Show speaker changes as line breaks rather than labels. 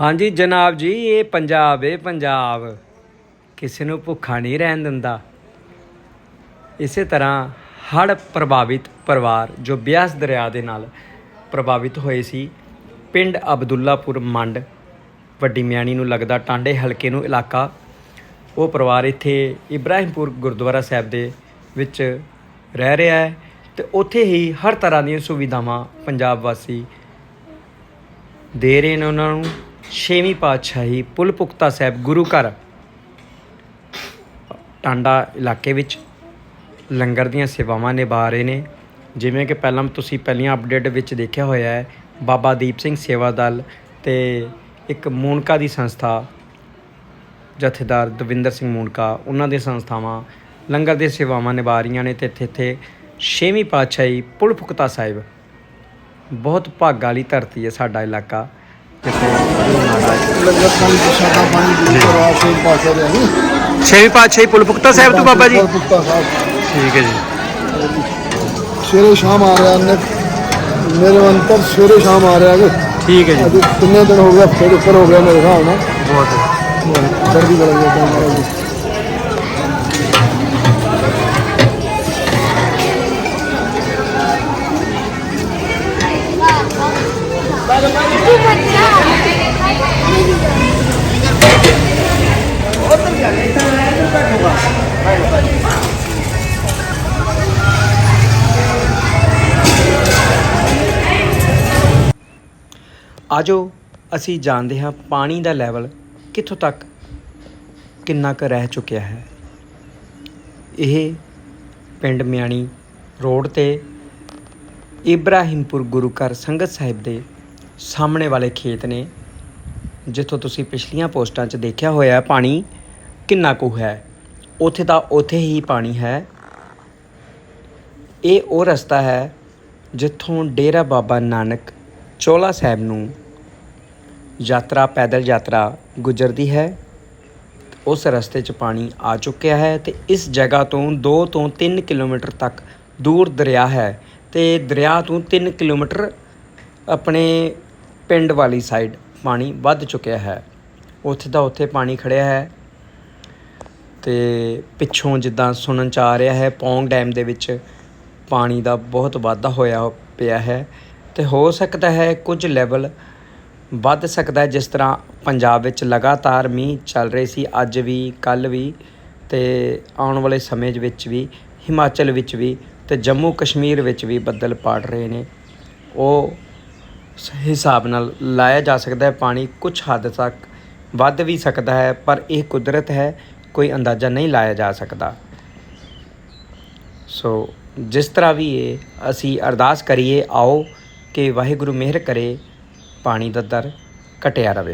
ਹਾਂਜੀ ਜਨਾਬ ਜੀ, ਇਹ ਪੰਜਾਬ ਏ ਪੰਜਾਬ। ਕਿਸੇ ਨੂੰ ਭੁੱਖਾ ਨਹੀਂ ਰਹਿਣ ਦਿੰਦਾ। ਇਸੇ ਤਰ੍ਹਾਂ ਹੜ੍ਹ ਪ੍ਰਭਾਵਿਤ ਪਰਿਵਾਰ ਜੋ ਬਿਆਸ ਦਰਿਆ ਦੇ ਨਾਲ ਪ੍ਰਭਾਵਿਤ ਹੋਏ ਸੀ, ਪਿੰਡ ਅਬਦੁੱਲਾਪੁਰ ਮੰਡ, ਵੱਡੀ ਮਿਆਣੀ ਨੂੰ ਲੱਗਦਾ ਟਾਂਡੇ ਹਲਕੇ ਨੂੰ ਇਲਾਕਾ। ਉਹ ਪਰਿਵਾਰ ਇੱਥੇ ਇਬਰਾਹਿਮਪੁਰ ਗੁਰਦੁਆਰਾ ਸਾਹਿਬ ਦੇ ਵਿੱਚ ਰਹਿ ਰਿਹਾ ਹੈ ਤੇ ਉੱਥੇ ਹੀ ਹਰ ਤਰ੍ਹਾਂ ਦੀਆਂ ਸੁਵਿਧਾਵਾਂ ਪੰਜਾਬ ਵਾਸੀ ਦੇ ਰਹੇ ਨੇ ਉਹਨਾਂ ਨੂੰ। ਛੇਵੀਂ ਪਾਤਸ਼ਾਹੀ ਪੁੱਲ ਪੁਖਤਾ ਸਾਹਿਬ ਗੁਰੂ ਘਰ, ਟਾਂਡਾ ਇਲਾਕੇ ਵਿੱਚ ਲੰਗਰ ਦੀਆਂ ਸੇਵਾਵਾਂ ਨਿਭਾ ਰਹੇ ਨੇ। ਜਿਵੇਂ ਕਿ ਪਹਿਲਾਂ ਤੁਸੀਂ ਪਹਿਲੀਆਂ ਅਪਡੇਟ ਵਿੱਚ ਦੇਖਿਆ ਹੋਇਆ ਹੈ, ਬਾਬਾ ਦੀਪ ਸਿੰਘ ਸੇਵਾ ਦਲ ਤੇ ਇੱਕ ਮੂਨਕਾ ਦੀ ਸੰਸਥਾ, ਜਥੇਦਾਰ ਦਵਿੰਦਰ ਸਿੰਘ ਮੂਨਕਾ, ਉਹਨਾਂ ਦੀਆਂ ਸੰਸਥਾਵਾਂ ਲੰਗਰ ਦੀਆਂ ਸੇਵਾਵਾਂ ਨਿਭਾ ਰਹੀਆਂ ਨੇ ਤੇ ਇੱਥੇ ਇੱਥੇ ਛੇਵੀਂ ਪਾਤਸ਼ਾਹੀ ਪੁੱਲ ਪੁਖਤਾ ਸਾਹਿਬ ਬਹੁਤ ਭਾਗਾਂ ਵਾਲੀ ਧਰਤੀ ਹੈ ਸਾਡਾ ਇਲਾਕਾ। ਜਿੱਥੇ ਗੁਰੂ ਮਹਾਰਾਜ
ਲੰਗਰ ਪਾਣੀ ਪ੍ਰਸ਼ਾਦਾ ਪਾਣੀ ਗੁਰੂ ਪਰਿਵਾਰ ਸੇ ਪਾਸੇ ਦੇ ਨਹੀਂ
ਛੇਵੀਂ ਪਾਤਸ਼ਾਹੀ ਪੁੱਲ ਪੁਖਤਾ ਸਾਹਿਬ ਤੋਂ ਬਾਬਾ ਜੀ?
ਪੁੱਤਾ ਸਾਹਿਬ।
ਠੀਕ ਹੈ ਜੀ।
ਸਵੇਰੇ ਸ਼ਾਮ ਆ ਰਿਹਾ ਨੇ। ਮੇਰੇ ਅੰਤਰ ਸਵੇਰੇ ਸ਼ਾਮ ਆ ਰਿਹਾ ਕਿ
ਠੀਕ ਹੈ ਜੀ।
ਅੱਜ ਕਿੰਨੇ ਦਿਨ ਹੋ ਗਏ ਹਫ਼ਤੇ ਦੇ ਉੱਪਰ ਹੋ ਗਿਆ ਮੇਰੇ ਹਿਸਾਬ ਨਾਲ।
ਬਹੁਤ
ਚੜ੍ਹਦੀ ਕਲਾ ਜੀ।
ਆਜੋ, ਅਸੀਂ ਜਾਣਦੇ ਹਾਂ ਪਾਣੀ ਦਾ ਲੈਵਲ ਕਿੱਥੋਂ ਤੱਕ ਕਿੰਨਾ ਕੁ ਰਹਿ ਚੁੱਕਿਆ ਹੈ। ਇਹ ਪਿੰਡ ਮਿਆਣੀ ਰੋਡ ਤੇ ਇਬਰਾਹਿਮਪੁਰ ਗੁਰੂ ਘਰ ਸੰਗਤ ਸਾਹਿਬ ਦੇ ਸਾਹਮਣੇ ਵਾਲੇ ਖੇਤ ਨੇ, ਜਿੱਥੋਂ ਤੁਸੀਂ ਪਿਛਲੀਆਂ ਪੋਸਟਾਂ 'ਚ ਦੇਖਿਆ ਹੋਇਆ ਪਾਣੀ ਕਿੰਨਾ ਕੁ ਹੈ। ਉੱਥੇ ਤਾਂ ਉੱਥੇ ਹੀ ਪਾਣੀ ਹੈ। ਇਹ ਉਹ ਰਸਤਾ ਹੈ ਜਿੱਥੋਂ ਡੇਰਾ ਬਾਬਾ ਨਾਨਕ ਚੋਲਾ ਸਾਹਿਬ ਨੂੰ ਯਾਤਰਾ, ਪੈਦਲ ਯਾਤਰਾ ਗੁਜ਼ਰਦੀ ਹੈ। ਉਸ ਰਸਤੇ 'ਚ ਪਾਣੀ ਆ ਚੁੱਕਿਆ ਹੈ ਤੇ ਇਸ ਜਗ੍ਹਾ ਤੋਂ 2 ਤੋਂ 3 ਕਿਲੋਮੀਟਰ ਤੱਕ ਦੂਰ ਦਰਿਆ ਹੈ ਤੇ ਦਰਿਆ ਤੋਂ 3 ਕਿਲੋਮੀਟਰ ਆਪਣੇ ਪਿੰਡ ਵਾਲੀ ਸਾਈਡ ਪਾਣੀ ਵੱਧ ਚੁੱਕਿਆ ਹੈ। ਉੱਥੇ ਦਾ ਉੱਥੇ ਪਾਣੀ ਖੜਿਆ ਹੈ ਤੇ ਪਿੱਛੋਂ ਜਿੱਦਾਂ ਸੁਣਨ ਚ ਆ ਰਿਹਾ ਹੈ, ਪੌਂਗ ਡੈਮ ਦੇ ਵਿੱਚ ਪਾਣੀ ਦਾ ਬਹੁਤ ਵਾਧਾ ਹੋਇਆ ਪਿਆ ਹੈ। ਤੇ ਹੋ ਸਕਦਾ ਹੈ ਕੁਝ ਲੈਵਲ ਵੱਧ ਸਕਦਾ ਹੈ, ਜਿਸ ਤਰ੍ਹਾਂ ਪੰਜਾਬ ਵਿੱਚ ਲਗਾਤਾਰ ਮੀਂਹ ਚੱਲ ਰਹੇ ਸੀ, ਅੱਜ ਵੀ ਕੱਲ ਵੀ ਤੇ ਆਉਣ ਵਾਲੇ ਸਮੇਂ ਦੇ ਵਿੱਚ ਵੀ, ਹਿਮਾਚਲ ਵਿੱਚ ਵੀ ਤੇ ਜੰਮੂ ਕਸ਼ਮੀਰ ਵਿੱਚ ਵੀ ਬੱਦਲ ਪਾੜ ਰਹੇ ਨੇ। ਉਹ ਹਿਸਾਬ ਨਾਲ ਲਾਇਆ ਜਾ ਸਕਦਾ ਹੈ, ਪਾਣੀ ਕੁਝ ਹੱਦ ਤੱਕ ਵੱਧ ਵੀ ਸਕਦਾ ਹੈ, ਪਰ ਇਹ ਕੁਦਰਤ ਹੈ, ਕੋਈ ਅੰਦਾਜ਼ਾ ਨਹੀਂ ਲਾਇਆ ਜਾ ਸਕਦਾ। ਸੋ, ਜਿਸ ਤਰ੍ਹਾਂ ਵੀ ਇਹ ਅਸੀਂ ਅਰਦਾਸ ਕਰੀਏ, ਆਓ ਕਿ ਵਾਹਿਗੁਰੂ ਮਿਹਰ ਕਰੇ ਪਾਣੀ ਦਾ ਦਰ ਘਟਿਆ ਰਵੇ।